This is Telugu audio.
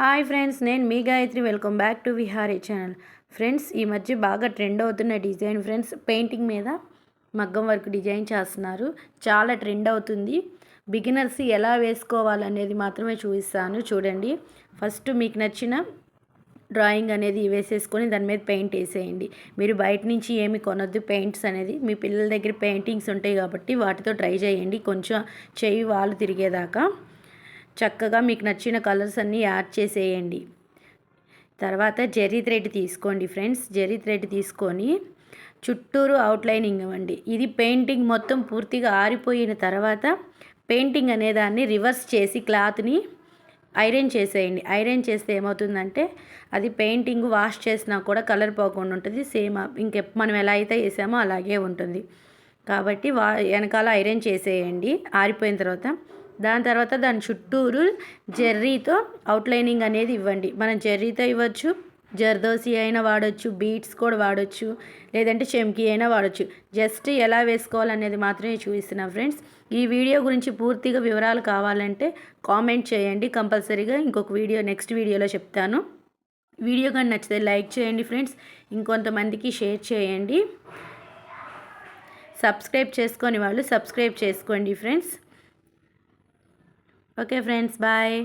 హాయ్ ఫ్రెండ్స్ నేను మీ Gayatri. Welcome back to Vihari channel. Friends ఈ మధ్య బాగా ట్రెండ్ అవుతున్న డిజైన్ ఫ్రెండ్స్ పెయింటింగ్ మీద మగ్గం వర్క్ డిజైన్ చేస్తున్నారు. చాలా ట్రెండ్ అవుతుంది. బిగినర్స్ ఎలా వేసుకోవాలనేది మాత్రమే చూపిస్తాను. చూడండి. ఫస్ట్ మీకు నచ్చిన డ్రాయింగ్ అనేది వేసేసుకొని దాని మీద పెయింట్ వేసేయండి. మీరు బయట నుంచి ఏమి కొనొద్దు. పెయింట్స్ అనేది మీ పిల్లల దగ్గర పెయింటింగ్స్ ఉంటాయి కాబట్టి వాటితో ట్రై చేయండి. కొంచెం చెయ్యి వాళ్ళు తిరిగేదాకా. చక్కగా మీకు నచ్చిన కలర్స్ అన్నీ యాడ్ చేసేయండి. తర్వాత జెర్రీ థ్రెడ్ తీసుకోండి ఫ్రెండ్స్. జెర్రీ థ్రెడ్ తీసుకొని చుట్టూరు అవుట్లైనింగ్ ఇవ్వండి. ఇది పెయింటింగ్ మొత్తం పూర్తిగా ఆరిపోయిన తర్వాత పెయింటింగ్ అనేదాన్ని రివర్స్ చేసి క్లాత్ని ఐరన్ చేసేయండి. ఐరన్ చేస్తే ఏమవుతుందంటే అది పెయింటింగ్ వాష్ చేసినా కూడా కలర్ పోకుండా ఉంటుంది. సేమ్ ఇంకె మనం ఎలా అయితే వేసామో అలాగే ఉంటుంది. కాబట్టి వా వెనకాల ఐరన్ చేసేయండి. ఆరిపోయిన తర్వాత దాని తర్వాత దాని చుట్టూరు జెర్రీతో అవుట్లైనింగ్ అనేది ఇవ్వండి. మనం జెర్రీతో ఇవ్వచ్చు జర్దోసి అయినా వాడచ్చు బీట్స్ కూడా వాడచ్చు లేదంటే చెమ్కి అయినా వాడచ్చు. జస్ట్ ఎలా వేసుకోవాలనేది మాత్రమే చూపిస్తున్నాను ఫ్రెండ్స్. ఈ వీడియో గురించి పూర్తిగా వివరాలు కావాలంటే కామెంట్ చేయండి. కంపల్సరీగా ఇంకొక వీడియో నెక్స్ట్ వీడియోలో చెప్తాను. వీడియో కానీ నచ్చితే లైక్ చేయండి ఫ్రెండ్స్. ఇంకొంతమందికి షేర్ చేయండి. సబ్స్క్రైబ్ చేసుకొని వాళ్ళు సబ్స్క్రైబ్ చేసుకోండి ఫ్రెండ్స్. Okay friends bye